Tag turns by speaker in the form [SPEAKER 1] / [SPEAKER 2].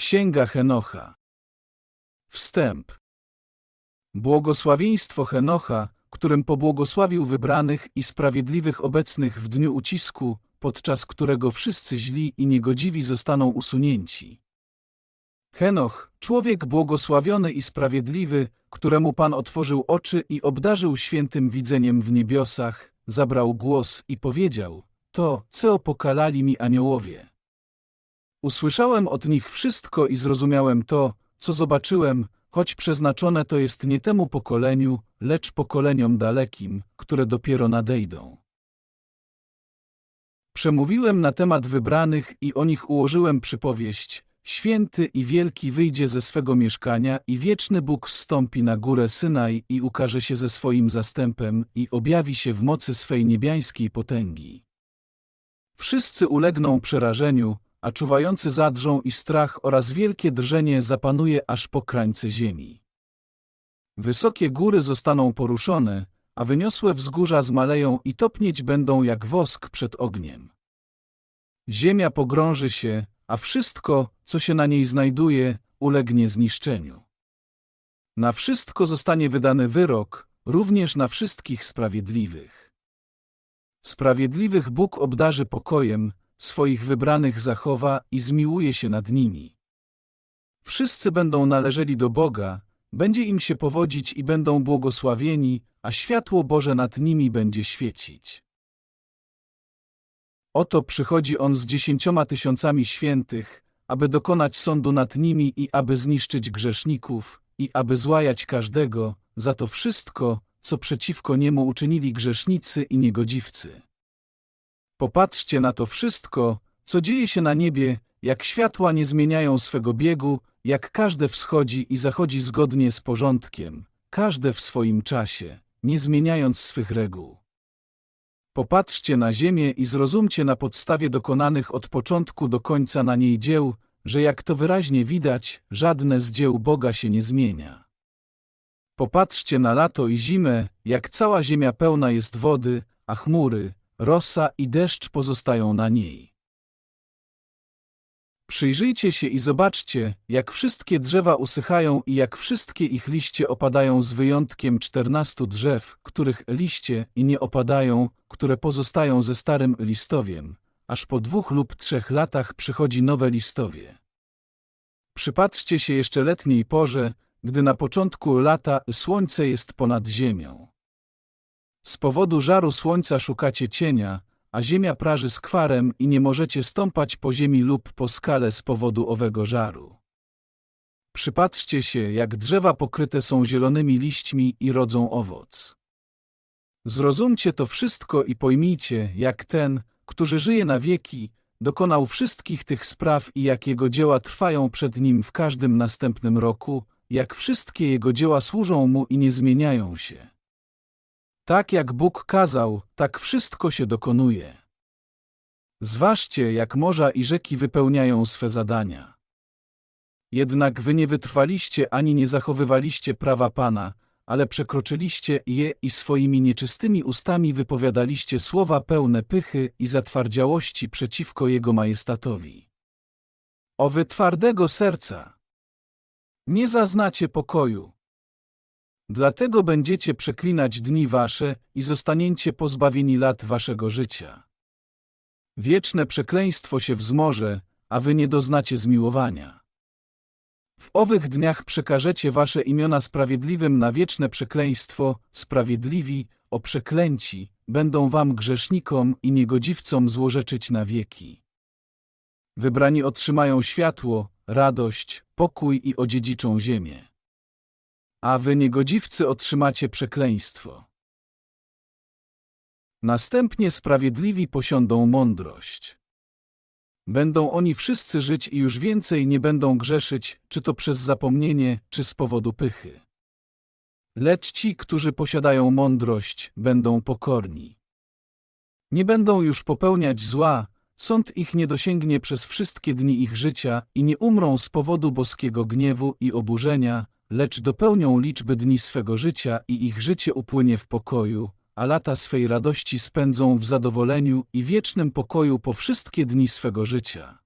[SPEAKER 1] Księga Henocha Wstęp Błogosławieństwo Henocha, którym pobłogosławił wybranych i sprawiedliwych obecnych w dniu ucisku, podczas którego wszyscy źli i niegodziwi zostaną usunięci. Henoch, człowiek błogosławiony i sprawiedliwy, któremu Pan otworzył oczy i obdarzył świętym widzeniem w niebiosach, zabrał głos i powiedział, to, co opokalali mi aniołowie. Usłyszałem od nich wszystko i zrozumiałem to, co zobaczyłem, choć przeznaczone to jest nie temu pokoleniu, lecz pokoleniom dalekim, które dopiero nadejdą. Przemówiłem na temat wybranych i o nich ułożyłem przypowieść. Święty i wielki wyjdzie ze swego mieszkania i wieczny Bóg zstąpi na górę Synaj i ukaże się ze swoim zastępem i objawi się w mocy swej niebiańskiej potęgi. Wszyscy ulegną przerażeniu, a czuwający zadrżą i strach oraz wielkie drżenie zapanuje aż po krańce ziemi. Wysokie góry zostaną poruszone, a wyniosłe wzgórza zmaleją i topnieć będą jak wosk przed ogniem. Ziemia pogrąży się, a wszystko, co się na niej znajduje, ulegnie zniszczeniu. Na wszystko zostanie wydany wyrok, również na wszystkich sprawiedliwych. Sprawiedliwych Bóg obdarzy pokojem, swoich wybranych zachowa i zmiłuje się nad nimi. Wszyscy będą należeli do Boga, będzie im się powodzić i będą błogosławieni, a światło Boże nad nimi będzie świecić. Oto przychodzi On z dziesięcioma tysiącami świętych, aby dokonać sądu nad nimi i aby zniszczyć grzeszników, i aby złajać każdego za to wszystko, co przeciwko Niemu uczynili grzesznicy i niegodziwcy. Popatrzcie na to wszystko, co dzieje się na niebie, jak światła nie zmieniają swego biegu, jak każde wschodzi i zachodzi zgodnie z porządkiem, każde w swoim czasie, nie zmieniając swych reguł. Popatrzcie na ziemię i zrozumcie na podstawie dokonanych od początku do końca na niej dzieł, że jak to wyraźnie widać, żadne z dzieł Boga się nie zmienia. Popatrzcie na lato i zimę, jak cała ziemia pełna jest wody, a chmury, rosa i deszcz pozostają na niej. Przyjrzyjcie się i zobaczcie, jak wszystkie drzewa usychają i jak wszystkie ich liście opadają z wyjątkiem czternastu drzew, których liście i nie opadają, które pozostają ze starym listowiem, aż po dwóch lub trzech latach przychodzi nowe listowie. Przypatrzcie się jeszcze letniej porze, gdy na początku lata słońce jest ponad ziemią. Z powodu żaru słońca szukacie cienia, a ziemia praży skwarem i nie możecie stąpać po ziemi lub po skale z powodu owego żaru. Przypatrzcie się, jak drzewa pokryte są zielonymi liśćmi i rodzą owoc. Zrozumcie to wszystko i pojmijcie, jak ten, który żyje na wieki, dokonał wszystkich tych spraw i jak jego dzieła trwają przed nim w każdym następnym roku, jak wszystkie jego dzieła służą mu i nie zmieniają się. Tak jak Bóg kazał, tak wszystko się dokonuje. Zważcie, jak morza i rzeki wypełniają swe zadania. Jednak wy nie wytrwaliście ani nie zachowywaliście prawa Pana, ale przekroczyliście je i swoimi nieczystymi ustami wypowiadaliście słowa pełne pychy i zatwardziałości przeciwko Jego majestatowi. O wy twardego serca! Nie zaznacie pokoju. Dlatego będziecie przeklinać dni wasze i zostaniecie pozbawieni lat waszego życia. Wieczne przekleństwo się wzmoże, a wy nie doznacie zmiłowania. W owych dniach przekażecie wasze imiona sprawiedliwym na wieczne przekleństwo, sprawiedliwi, o przeklęci, będą wam grzesznikom i niegodziwcom złorzeczyć na wieki. Wybrani otrzymają światło, radość, pokój i odziedziczą ziemię a wy niegodziwcy otrzymacie przekleństwo. Następnie sprawiedliwi posiądą mądrość. Będą oni wszyscy żyć i już więcej nie będą grzeszyć, czy to przez zapomnienie, czy z powodu pychy. Lecz ci, którzy posiadają mądrość, będą pokorni. Nie będą już popełniać zła, sąd ich nie dosięgnie przez wszystkie dni ich życia i nie umrą z powodu boskiego gniewu i oburzenia, lecz dopełnią liczby dni swego życia i ich życie upłynie w pokoju, a lata swej radości spędzą w zadowoleniu i wiecznym pokoju po wszystkie dni swego życia.